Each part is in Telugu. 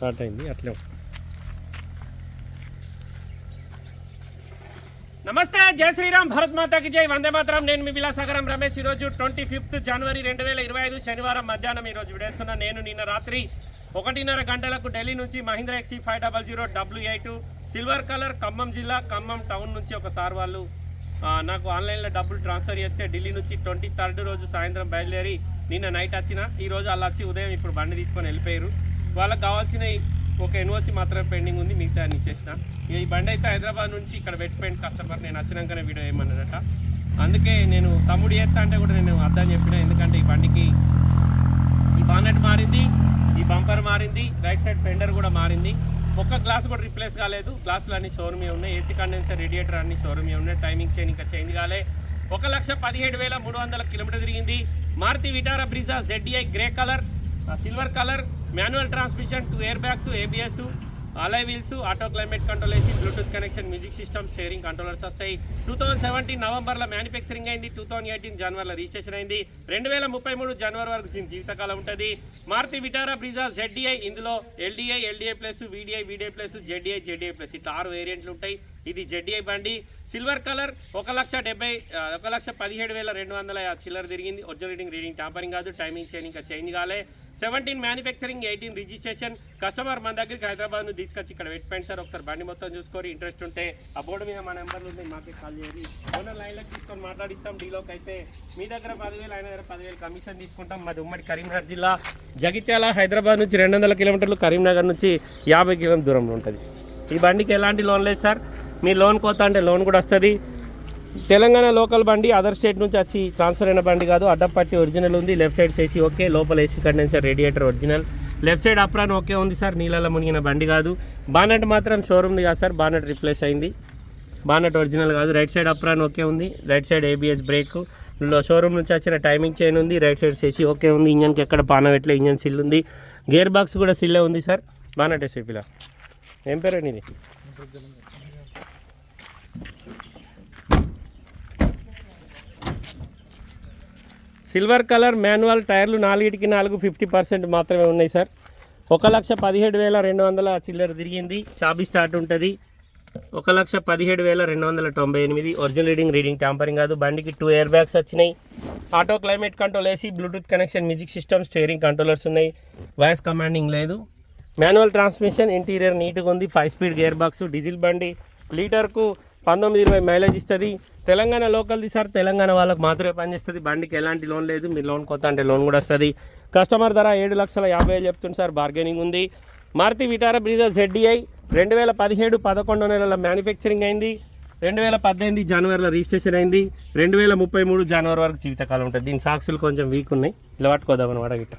స్టార్ట్ అయింది అట్లే నమస్తే జై శ్రీరామ్ భరత్ మాతాకి జై వందే మాత్రం. నేను మీ విలాసాగరం రమేష్. ఈరోజు ట్వంటీ ఫిఫ్త్ జనవరి రెండు వేల ఇరవై ఐదు శనివారం మధ్యాహ్నం ఈరోజు విడేస్తున్నా నేను నిన్న రాత్రి ఒకటిన్నర గంటలకు ఢిల్లీ నుంచి Mahindra XE five double zero W eight silver colour Khammam జిల్లా ఖమ్మం టౌన్ నుంచి ఒక సార్ వాళ్ళు నాకు ఆన్లైన్లో డబ్బులు ట్రాన్స్ఫర్ చేస్తే ఢిల్లీ నుంచి ట్వంటీ థర్డ్ రోజు సాయంత్రం బయలుదేరి నిన్న నైట్ వచ్చిన. ఈ రోజు అలా వచ్చి ఉదయం ఇప్పుడు బండి తీసుకొని వెళ్ళిపోయారు. వాళ్ళకి కావాల్సిన ఒక ఎన్ఓసి మాత్రమే పెండింగ్ ఉంది మిగతా అన్ని ఇచ్చేసిన ఈ బండి అయితే హైదరాబాద్ నుంచి ఇక్కడ పెట్టిపోయింది కస్టమర్ నేను వచ్చినాకనే వీడియో ఏమన్నాడట. అందుకే నేను తమ్ముడు చేస్తా అంటే కూడా నేను అర్థం చెప్పిన ఎందుకంటే ఈ బండికి ఈ బానెట్ మారింది ఈ బంపర్ మారింది రైట్ సైడ్ ఫెండర్ కూడా మారింది. ఒక్క గ్లాస్ కూడా రిప్లేస్ కాలేదు. గ్లాసులు అన్ని షోరూమే ఉన్నాయి ఏసీ కండెన్సర్ రేడియేటర్ అన్ని షోరూమే ఉన్నాయి. టైమింగ్ చైన్ ఇంకా చేంజ్ కాలే. ఒక లక్ష పదిహేడు వేల మూడు వందల కిలోమీటర్ తిరిగింది. Maruti Vitara Brezza ZDI grey colour silver colour manual transmission two air bags ABS alloy wheels auto climate control AC Bluetooth connection music system steering controllers వస్తాయి. టూ థౌసండ్ సెవెంటీన్ నవంబర్లో మ్యానుఫ్యాక్చరింగ్ అయింది. టూ థౌసండ్ ఎయిటీన్ జనవరిలో రిజిస్ట్రేషన్ అయింది. రెండు వేల ముప్పై మూడు జనవరి వరకు దీని జీవితకాలం ఉంటుంది. మారుతి విటారా బ్రిజా జెడ్డీఐ ఇందులో LDI LDI plus VDI VDI plus ZDI ZDI plus ఇట్లా ఆరు వేరియంట్లు ఉంటాయి. ఇది జెడ్డీఐ బండి. సిల్వర్ కలర్ ఒక లక్ష డెబ్బై ఒక లక్ష పదిహేడు వేల రెండు వందల చిల్లర తిరిగింది. ఒరిజినల్ రీడింగ్ రీడింగ్ టాంపరింగ్ కాదు. టైమింగ్ చైన్ ఇంకా చేంజ్ కాలే. Seventeen manufacturing eighteen registration. Customer మన దగ్గరికి హైదరాబాద్ తీసుకొచ్చి ఇక్కడ పెట్టుకోండి సార్. ఒకసారి బండి మొత్తం చూసుకొని ఇంట్రెస్ట్ ఉంటే ఆ బోర్డు మీద మా నెంబర్లు ఉంది మాకే కాల్ చేయాలి ఓనర్ లైన్లోకి తీసుకొని మాట్లాడిస్తాం డీలోకి అయితే. మీ దగ్గర పదివేలు ఆయన దగ్గర పదివేలు కమిషన్ తీసుకుంటాం. మాది ఉమ్మడి కరీంనగర్ జిల్లా. జగిత్యాల హైదరాబాద్ నుంచి రెండు వందల కిలోమీటర్లు కరీంనగర్ నుంచి యాభై కిలోమీటర్ దూరంలో ఉంటుంది. ఈ బండికి ఎలాంటి లోన్ లేదు సార్. మీ లోన్ కోత అంటే లోన్ కూడా వస్తుంది. తెలంగాణ లోకల్ బండి అదర్ స్టేట్ నుంచి వచ్చి ట్రాన్స్ఫర్ అయిన బండి కాదు. అడ్డపట్టి ఒరిజినల్ ఉంది. Left side AC okay. లోపల AC condenser radiator original left side apron okay ఉంది సార్. నీళ్ళలో మునిగిన బండి కాదు. బానట్ మాత్రం షోరూమ్ది కాదు సార్. బానట్ రిప్లేస్ అయింది. బానట్ ఒరిజినల్ కాదు. రైట్ సైడ్ అప్రాన్ ఓకే ఉంది. Right side ABS brake showroom నుంచి వచ్చిన టైమింగ్ చైన్ ఉంది. రైట్ సైడ్ ఏసీ ఓకే ఉంది. ఇంజన్కి ఎక్కడ పాన పెట్టలే ఇంజన్ సిల్ ఉంది. గేర్ బాక్స్ కూడా సిల్లే ఉంది సార్. బానట్ ఎస్ఏపీలో ఏం పేరండి ఇది? సిల్వర్ కలర్ మాన్యువల్ టైర్లు నాలుగిటికి నాలుగు ఫిఫ్టీ పర్సెంట్ మాత్రమే ఉన్నాయి సార్. ఒక లక్ష పదిహేడు వేల రెండు వందల చిల్లర తిరిగింది. చాబీ స్టార్ట్ ఉంటుంది. ఒక లక్ష పదిహేడు వేల రెండు వందల తొంభై ఎనిమిది. ఒరిజినల్ రీడింగ్ రీడింగ్ ట్యాంపరింగ్ కాదు. బండికి టూ ఎయిర్ బ్యాగ్స్ వచ్చినాయి. Auto climate control AC Bluetooth connection music system steering controllers ఉన్నాయి. వాయిస్ కమాండింగ్ లేదు. మాన్యువల్ ట్రాన్స్మిషన్ ఇంటీరియర్ నీట్గా ఉంది. Five speed gear box diesel బండి లీటర్కు పంతొమ్మిది ఇరవై మైలేజ్ ఇస్తుంది. తెలంగాణ లోకల్ది సార్ తెలంగాణ వాళ్ళకి మాత్రమే పనిచేస్తుంది. బండికి ఎలాంటి లోన్ లేదు. మీరు లోన్ కొత్త అంటే లోన్ కూడా వస్తుంది. కస్టమర్ ధర ఏడు లక్షల యాభై వేలు చెప్తుంది సార్. బార్గెనింగ్ ఉంది. మారుతి విటారా బ్రీజా జెడ్డీఐ రెండు వేల పదిహేడు పదకొండో నెలల మ్యానుఫ్యాక్చరింగ్ అయింది. రెండు వేల పద్దెనిమిది జనవరిలో రిజిస్ట్రేషన్ అయింది. రెండు వేల ముప్పై మూడు జనవరి వరకు జీవితకాలం ఉంటుంది. దీని సాక్షులు కొంచెం వీక్ ఉన్నాయి. ఇలా పట్టుకోదాం అనమాట గిట్ట.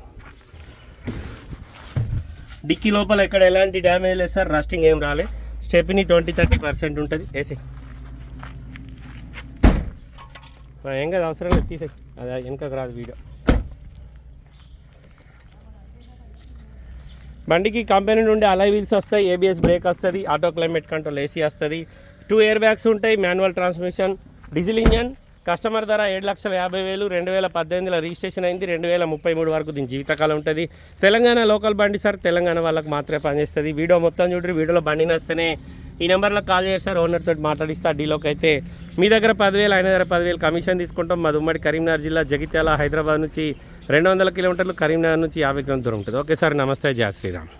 డిక్కీ లోపల ఎక్కడ ఎలాంటి డ్యామేజ్ లేదు సార్. రస్టింగ్ ఏం రాలేదు స్టెప్ని ట్వంటీ థర్టీ పర్సెంట్ ఉంటుంది. ఏసీ ఏం కాదు అవసరం లేదు తీసే అది వెనకకు రాదు వీడియో. బండికి కంపెనీ నుండి అలై వీల్స్ వస్తాయి ఏబిఎస్ బ్రేక్ వస్తుంది ఆటో క్లైమేట్ కంట్రోల్ ఏసీ వస్తుంది. టూ ఇయర్ బ్యాగ్స్ ఉంటాయి manual transmission diesel engine customer ధర ఏడు లక్షల యాభై వేలు రెండు వేల పద్దెనిమిదిలో రిజిస్ట్రేషన్ అయింది రెండు వేల ముప్పై మూడు వరకు దీని జీవితకాలం ఉంటుంది. తెలంగాణ లోకల్ బండి సార్ తెలంగాణ వాళ్ళకి మాత్రమే పనిచేస్తుంది. వీడియో మొత్తం చూడండి వీడియోలో బండి నస్తేనే ఈ నెంబర్లో కాల్ చేసి సార్ ఓనర్ తోటి మాట్లాడిస్తా డీలోకి అయితే. మీ దగ్గర పదివేలు ఆయన దగ్గర పదివేలు కమిషన్ తీసుకుంటాం. మాది ఉమ్మడి కరీంనగర్ జిల్లా జగిత్యాల హైదరాబాద్ నుంచి రెండు వందల కిలోమీటర్లు కరీంనగర్ నుంచి యాభై కిలోమీటర్ ఉంటుంది. ఓకే సార్ నమస్తే జయ శ్రీరామ్.